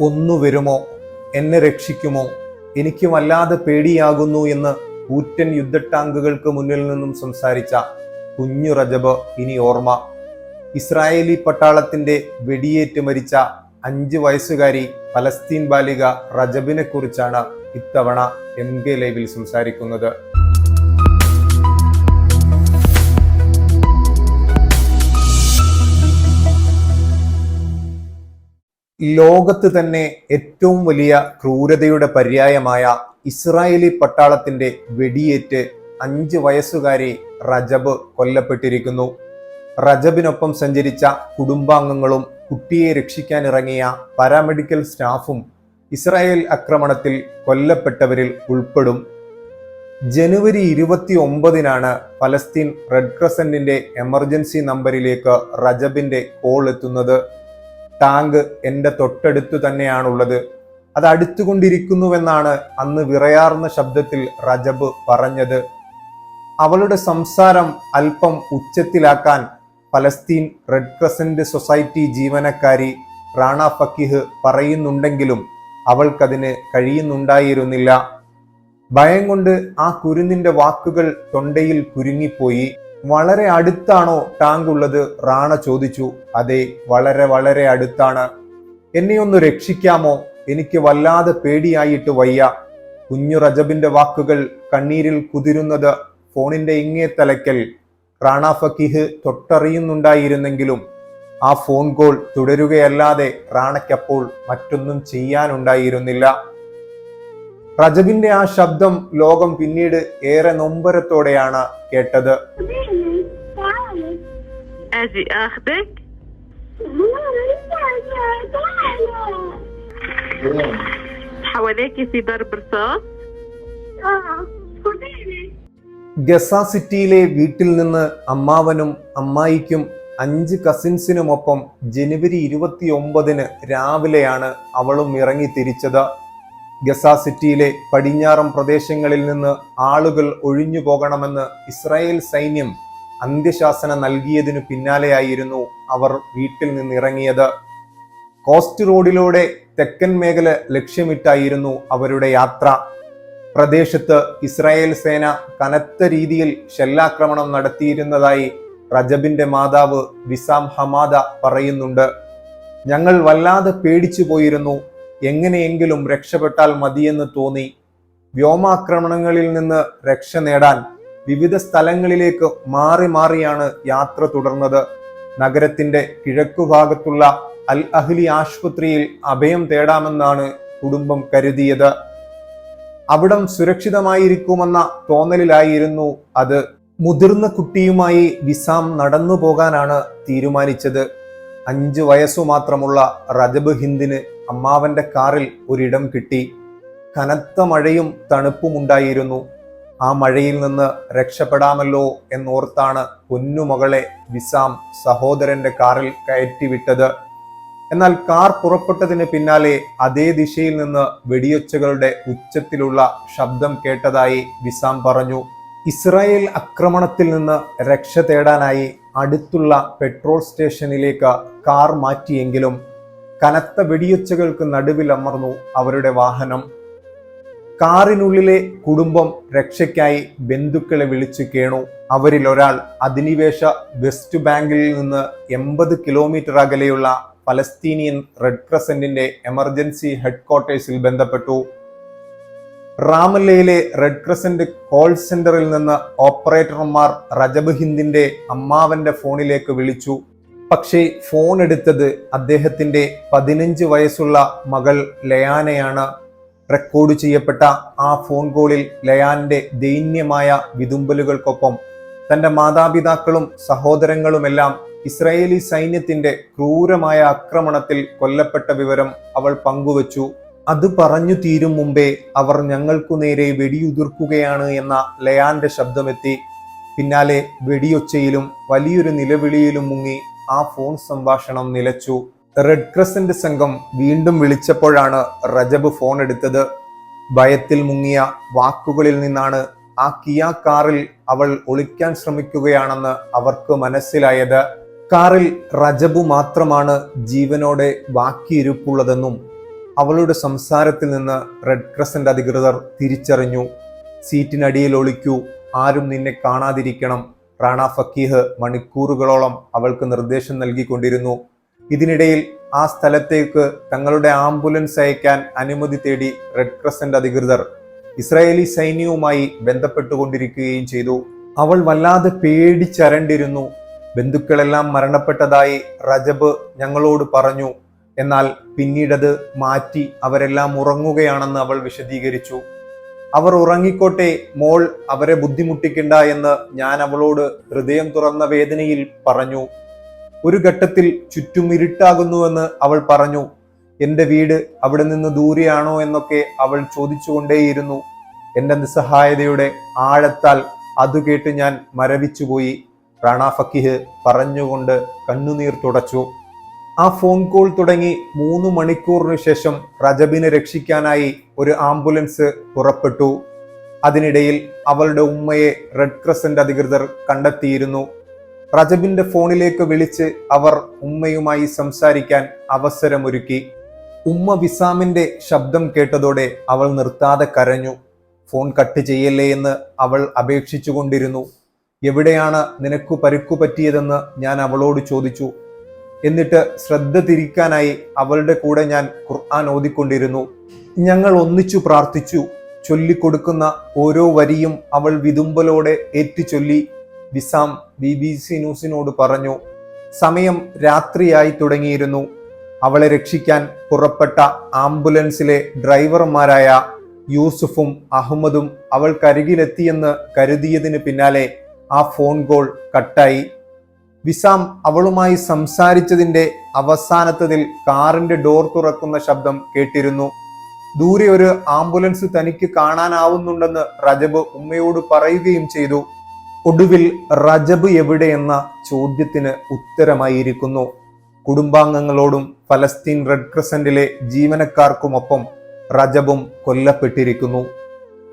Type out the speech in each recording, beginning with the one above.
ഒന്നു വരുമോ? എന്നെ രക്ഷിക്കുമോ? എനിക്ക് വല്ലാതെ പേടിയാകുന്നു എന്ന് കൂറ്റൻ യുദ്ധട്ടാങ്കുകൾക്ക് മുന്നിൽ നിന്നും സംസാരിച്ച കുഞ്ഞു റജബ് ഇനി ഓർമ്മ. ഇസ്രായേലി പട്ടാളത്തിന്റെ വെടിയേറ്റ് മരിച്ച അഞ്ച് വയസ്സുകാരി ഫലസ്തീൻ ബാലിക റജബിനെ കുറിച്ചാണ് ഇത്തവണ എം കെ ലൈവിൽ സംസാരിക്കുന്നത്. ലോകത്ത് തന്നെ ഏറ്റവും വലിയ ക്രൂരതയുടെ പര്യായമായ ഇസ്രായേലി പട്ടാളത്തിന്റെ വെടിയേറ്റ് അഞ്ച് വയസ്സുകാരി റജബ് കൊല്ലപ്പെട്ടിരിക്കുന്നു. റജബിനൊപ്പം സഞ്ചരിച്ച കുടുംബാംഗങ്ങളും കുട്ടിയെ രക്ഷിക്കാനിറങ്ങിയ പാരാമെഡിക്കൽ സ്റ്റാഫും ഇസ്രായേൽ ആക്രമണത്തിൽ കൊല്ലപ്പെട്ടവരിൽ ഉൾപ്പെടും. ജനുവരി ഇരുപത്തി ഒമ്പതിനാണ് ഫലസ്തീൻ റെഡ് ക്രസന്റിന്റെ എമർജൻസി നമ്പറിലേക്ക് റജബിന്റെ കോൾ എത്തുന്നത്. ടാങ്ക് എന്റെ തൊട്ടടുത്തു തന്നെയാണുള്ളത്. അത് അടുത്തുകൊണ്ടിരിക്കുന്നുവെന്നാണ് അന്ന് വിറയാർന്ന ശബ്ദത്തിൽ റജബ് പറഞ്ഞത്. അവളുടെ സംസാരം അല്പം ഉച്ചത്തിലാക്കാൻ ഫലസ്തീൻ റെഡ് ക്രസന്റ് സൊസൈറ്റി ജീവനക്കാരി റാണ ഫക്കിഹ് പറയുന്നുണ്ടെങ്കിലും അവൾക്കതിന് കഴിയുന്നുണ്ടായിരുന്നില്ല. ഭയം കൊണ്ട് ആ കുരുന്നിന്റെ വാക്കുകൾ തൊണ്ടയിൽ കുരുങ്ങിപ്പോയി. വളരെ അടുത്താണോ ടാങ്ക് ഉള്ളത്? റാണ ചോദിച്ചു. അതെ വളരെ വളരെ അടുത്താണ്. എന്നെ ഒന്ന് രക്ഷിക്കാമോ? എനിക്ക് വല്ലാതെ പേടിയായിട്ട് വയ്യ. കുഞ്ഞു റജബിന്റെ വാക്കുകൾ കണ്ണീരിൽ കുതിരുന്നത് ഫോണിന്റെ ഇങ്ങേ തലക്കൽ റാണ ഫക്കീഹ് തൊട്ടറിയുന്നുണ്ടായിരുന്നെങ്കിലും ആ ഫോൺ കോൾ തുടരുകയല്ലാതെ റാണയ്ക്കപ്പോൾ മറ്റൊന്നും ചെയ്യാനുണ്ടായിരുന്നില്ല. റജബിന്റെ ആ ശബ്ദം ലോകം പിന്നീട് ഏറെ നൊമ്പരത്തോടെയാണ് കേട്ടത്. ഗസ സിറ്റിയിലെ വീട്ടിൽ നിന്ന് അമ്മാവനും അമ്മായിക്കും അഞ്ച് കസിൻസിനുമൊപ്പം ജനുവരി ഇരുപത്തി ഒമ്പതിന് രാവിലെയാണ് അവളും ഇറങ്ങി തിരിച്ചത്. ഗസ സിറ്റിയിലെ പടിഞ്ഞാറൻ പ്രദേശങ്ങളിൽ നിന്ന് ആളുകൾ ഒഴിഞ്ഞു പോകണമെന്ന് ഇസ്രായേൽ സൈന്യം അന്ത്യശാസന നൽകിയതിനു പിന്നാലെയായിരുന്നു അവർ വീട്ടിൽ നിന്നിറങ്ങിയത്. കോസ്റ്റ് റോഡിലൂടെ തെക്കൻ മേഖല ലക്ഷ്യമിട്ടായിരുന്നു അവരുടെ യാത്ര. പ്രദേശത്ത് ഇസ്രായേൽ സേന കനത്ത രീതിയിൽ ഷെല്ലാക്രമണം നടത്തിയിരുന്നതായി റജബിന്റെ മാതാവ് വിസാം ഹമാദ പറയുന്നുണ്ട്. ഞങ്ങൾ വല്ലാതെ പേടിച്ചു പോയിരുന്നു. എങ്ങനെയെങ്കിലും രക്ഷപ്പെട്ടാൽ മതിയെന്ന് തോന്നി വ്യോമാക്രമണങ്ങളിൽ നിന്ന് രക്ഷ നേടാൻ വിവിധ സ്ഥലങ്ങളിലേക്ക് മാറി മാറിയാണ് യാത്ര തുടർന്നത്. നഗരത്തിന്റെ കിഴക്കുഭാഗത്തുള്ള അൽ അഹ്ലി ആശുപത്രിയിൽ അഭയം തേടാമെന്നാണ് കുടുംബം കരുതിയത്. അവിടം സുരക്ഷിതമായിരിക്കുമെന്ന തോന്നലിലായിരുന്നു അത്. മുതിർന്ന കുട്ടിയുമായി വിസാം നടന്നു പോകാനാണ് തീരുമാനിച്ചത്. അഞ്ചു വയസ്സു മാത്രമുള്ള റജബ് ഹിന്ദിന് അമ്മാവന്റെ കാറിൽ ഒരിടം കിട്ടി. കനത്ത മഴയും തണുപ്പുമുണ്ടായിരുന്നു ആ മഴയിൽ നിന്ന് രക്ഷപ്പെടാമല്ലോ എന്നോർത്താണ് പൊന്നുമകളെ വിസാം സഹോദരന്റെ കാറിൽ കയറ്റിവിട്ടത്. എന്നാൽ കാർ പുറപ്പെട്ടതിന് പിന്നാലെ അതേ ദിശയിൽ നിന്ന് വെടിയൊച്ചകളുടെ ഉച്ചത്തിലുള്ള ശബ്ദം കേട്ടതായി വിസാം പറഞ്ഞു. ഇസ്രായേൽ ആക്രമണത്തിൽ നിന്ന് രക്ഷ തേടാനായി അടുത്തുള്ള പെട്രോൾ സ്റ്റേഷനിലേക്ക് കാർ മാറ്റിയെങ്കിലും കനത്ത വെടിയൊച്ചകൾക്ക് നടുവിൽ അമർന്നു അവരുടെ വാഹനം. കാറിനുള്ളിലെ കുടുംബം രക്ഷയ്ക്കായി ബന്ധുക്കളെ വിളിച്ചു കേണു. അവരിൽ ഒരാൾ അധിനിവേശ വെസ്റ്റ് ബാങ്കിൽ നിന്ന് എൺപത് കിലോമീറ്റർ അകലെയുള്ള പലസ്തീനിയൻ റെഡ് ക്രസന്റിന്റെ എമർജൻസി ഹെഡ്ക്വാർട്ടേഴ്സിൽ ബന്ധപ്പെട്ടു. റാമല്ലയിലെ റെഡ് ക്രസന്റ് കോൾ സെന്ററിൽ നിന്ന് ഓപ്പറേറ്റർമാർ റജബ് ഹിന്ദിന്റെ അമ്മാവന്റെ ഫോണിലേക്ക് വിളിച്ചു. പക്ഷേ ഫോൺ എടുത്തത് അദ്ദേഹത്തിന്റെ പതിനഞ്ച് വയസ്സുള്ള മകൾ ലയാനയാണ്. റെക്കോർഡ് ചെയ്യപ്പെട്ട ആ ഫോൺ കോളിൽ ലയാന്റെ ദൈന്യമായ വിതുമ്പലുകൾക്കൊപ്പം തന്റെ മാതാപിതാക്കളും സഹോദരങ്ങളുമെല്ലാം ഇസ്രായേലി സൈന്യത്തിന്റെ ക്രൂരമായ ആക്രമണത്തിൽ കൊല്ലപ്പെട്ട വിവരം അവൾ പങ്കുവച്ചു. അത് പറഞ്ഞു തീരും മുമ്പേ അവർ ഞങ്ങൾക്കു നേരെ വെടിയുതിർക്കുകയാണ് എന്ന ലയാന്റെ ശബ്ദമെത്തി. പിന്നാലെ വെടിയൊച്ചയിലും വലിയൊരു നിലവിളിയിലും മുങ്ങി ആ ഫോൺ സംഭാഷണം നിലച്ചു. റെഡ് ക്രസന്റ് സംഘം വീണ്ടും വിളിച്ചപ്പോഴാണ് റജബ് ഫോൺ എടുത്തത്. ഭയത്തിൽ മുങ്ങിയ വാക്കുകളിൽ നിന്നാണ് ആ കിയ കാറിൽ അവൾ ഒളിക്കാൻ ശ്രമിക്കുകയാണെന്ന് അവർക്ക് മനസ്സിലായത്. കാറിൽ റജബു മാത്രമാണ് ജീവനോടെ ബാക്കിയിരുപ്പുള്ളതെന്നും അവളുടെ സംസാരത്തിൽ നിന്ന് റെഡ് ക്രസന്റ് അധികൃതർ തിരിച്ചറിഞ്ഞു. സീറ്റിനടിയിൽ ഒളിക്കൂ. ആരും നിന്നെ കാണാതിരിക്കണം. റാണ ഫക്കീഹ് മണിക്കൂറുകളോളം അവൾക്ക് നിർദ്ദേശം നൽകിക്കൊണ്ടിരുന്നു. ഇതിനിടയിൽ ആ സ്ഥലത്തേക്ക് തങ്ങളുടെ ആംബുലൻസ് അയക്കാൻ അനുമതി തേടി റെഡ് ക്രസന്റ് അധികൃതർ ഇസ്രായേലി സൈന്യവുമായി ബന്ധപ്പെട്ടുകൊണ്ടിരിക്കുകയും ചെയ്തു. അവൾ വല്ലാതെ പേടിച്ചരണ്ടിരുന്നു. ബന്ധുക്കളെല്ലാം മരണപ്പെട്ടതായി റജബ് ഞങ്ങളോട് പറഞ്ഞു. എന്നാൽ പിന്നീടത് മാറ്റി അവരെല്ലാം ഉറങ്ങുകയാണെന്ന് അവൾ വിശദീകരിച്ചു. അവർ ഉറങ്ങിക്കോട്ടെ മോൾ അവരെ ബുദ്ധിമുട്ടിക്കണ്ട എന്ന് ഞാൻ അവളോട് ഹൃദയം തുറന്ന വേദനയിൽ പറഞ്ഞു. ഒരു ഘട്ടത്തിൽ ചുറ്റും ഇരുട്ടാകുന്നുവെന്ന് അവൾ പറഞ്ഞു. എന്റെ വീട് അവിടെ നിന്ന് ദൂരെയാണോ? എന്നൊക്കെ അവൾ ചോദിച്ചുകൊണ്ടേയിരുന്നു. എന്റെ നിസ്സഹായതയുടെ ആഴത്താൽ അത് കേട്ട് ഞാൻ മരവിച്ചുപോയി. റാണ ഫക്കിഹ് പറഞ്ഞുകൊണ്ട് കണ്ണുനീർ തുടച്ചു. ആ ഫോൺ കോൾ തുടങ്ങി മൂന്ന് മണിക്കൂറിനു ശേഷം റജബിനെ രക്ഷിക്കാനായി ഒരു ആംബുലൻസ് പുറപ്പെട്ടു. അതിനിടയിൽ അവളുടെ ഉമ്മയെ റെഡ് ക്രസന്റ് അധികൃതർ കണ്ടെത്തിയിരുന്നു. റജബിന്റെ ഫോണിലേക്ക് വിളിച്ച് അവർ ഉമ്മയുമായി സംസാരിക്കാൻ അവസരമൊരുക്കി. ഉമ്മ വിസാമിന്റെ ശബ്ദം കേട്ടതോടെ അവൾ നിർത്താതെ കരഞ്ഞു. ഫോൺ കട്ട് ചെയ്യല്ലേ എന്ന് അവൾ അപേക്ഷിച്ചുകൊണ്ടിരുന്നു. എവിടെയാണ് നിനക്കു പരിക്കു പറ്റിയതെന്ന് ഞാൻ അവളോട് ചോദിച്ചു. എന്നിട്ട് ശ്രദ്ധ തിരിക്കാനായി അവളുടെ കൂടെ ഞാൻ ഖുർആൻ ഓതിക്കൊണ്ടിരുന്നു. ഞങ്ങൾ ഒന്നിച്ചു പ്രാർത്ഥിച്ചു. ചൊല്ലിക്കൊടുക്കുന്ന ഓരോ വരിയും അവൾ വിതുമ്പലോടെ ഏറ്റുചൊല്ലി വിസാം ബി ബി സി ന്യൂസിനോട് പറഞ്ഞു സമയം രാത്രിയായി തുടങ്ങിയിരുന്നു. അവളെ രക്ഷിക്കാൻ പുറപ്പെട്ട ആംബുലൻസിലെ ഡ്രൈവർമാരായ യൂസുഫും അഹമ്മദും അവൾക്കരികിലെത്തിയെന്ന് കരുതിയതിന് പിന്നാലെ ആ ഫോൺ കോൾ കട്ടായി. വിസാം അവളുമായി സംസാരിച്ചതിന്റെ അവസാനത്തതിൽ കാറിന്റെ ഡോർ തുറക്കുന്ന ശബ്ദം കേട്ടിരുന്നു. ദൂരെ ഒരു ആംബുലൻസ് തനിക്ക് കാണാനാവുന്നുണ്ടെന്ന് റജബ് ഉമ്മയോട് പറയുകയും ചെയ്തു. ഒടുവിൽ റജബ് എവിടെയെന്ന ചോദ്യത്തിന് ഉത്തരമായിരിക്കുന്നു. കുടുംബാംഗങ്ങളോടും ഫലസ്തീൻ റെഡ് ക്രസന്റിലെ ജീവനക്കാർക്കുമൊപ്പം റജബും കൊല്ലപ്പെട്ടിരിക്കുന്നു.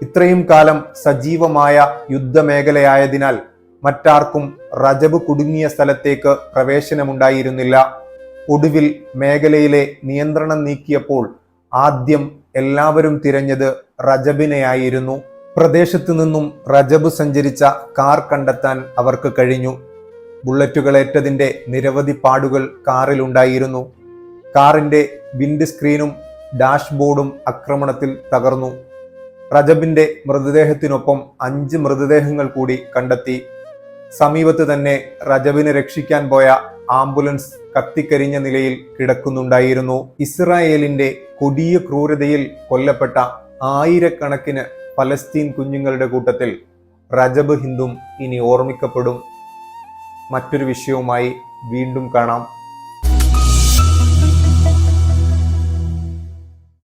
ഇത്രയും കാലം സജീവമായ യുദ്ധമേഖലയായതിനാൽ മറ്റാർക്കും റജബ് കുടുങ്ങിയ സ്ഥലത്തേക്ക് പ്രവേശനമുണ്ടായിരുന്നില്ല. ഒടുവിൽ മേഖലയിലെ നിയന്ത്രണം നീക്കിയപ്പോൾ ആദ്യം എല്ലാവരും തിരഞ്ഞത് റജബിനെയായിരുന്നു. പ്രദേശത്തു നിന്നും റജബ് സഞ്ചരിച്ച കാർ കണ്ടെത്താൻ അവർക്ക് കഴിഞ്ഞു. ബുള്ളറ്റുകളേറ്റതിന്റെ നിരവധി പാടുകൾ കാറിലുണ്ടായിരുന്നു കാറിന്റെ വിൻഡ് സ്ക്രീനും ഡാഷ്ബോർഡും ആക്രമണത്തിൽ തകർന്നു. റജബിന്റെ മൃതദേഹത്തിനൊപ്പം അഞ്ച് മൃതദേഹങ്ങൾ കൂടി കണ്ടെത്തി. സമീപത്ത് തന്നെ റജബിനെ രക്ഷിക്കാൻ പോയ ആംബുലൻസ് കത്തിക്കരിഞ്ഞ നിലയിൽ കിടക്കുന്നുണ്ടായിരുന്നു. ഇസ്രായേലിന്റെ കൊടിയ ക്രൂരതയിൽ കൊല്ലപ്പെട്ട ആയിരക്കണക്കിന് ഫലസ്തീൻ കുഞ്ഞുങ്ങളുടെ കൂട്ടത്തിൽ റജബ് ഹിന്ദും ഇനി ഓർമ്മിക്കപ്പെടും. മറ്റൊരു വിഷയവുമായി വീണ്ടും കാണാം.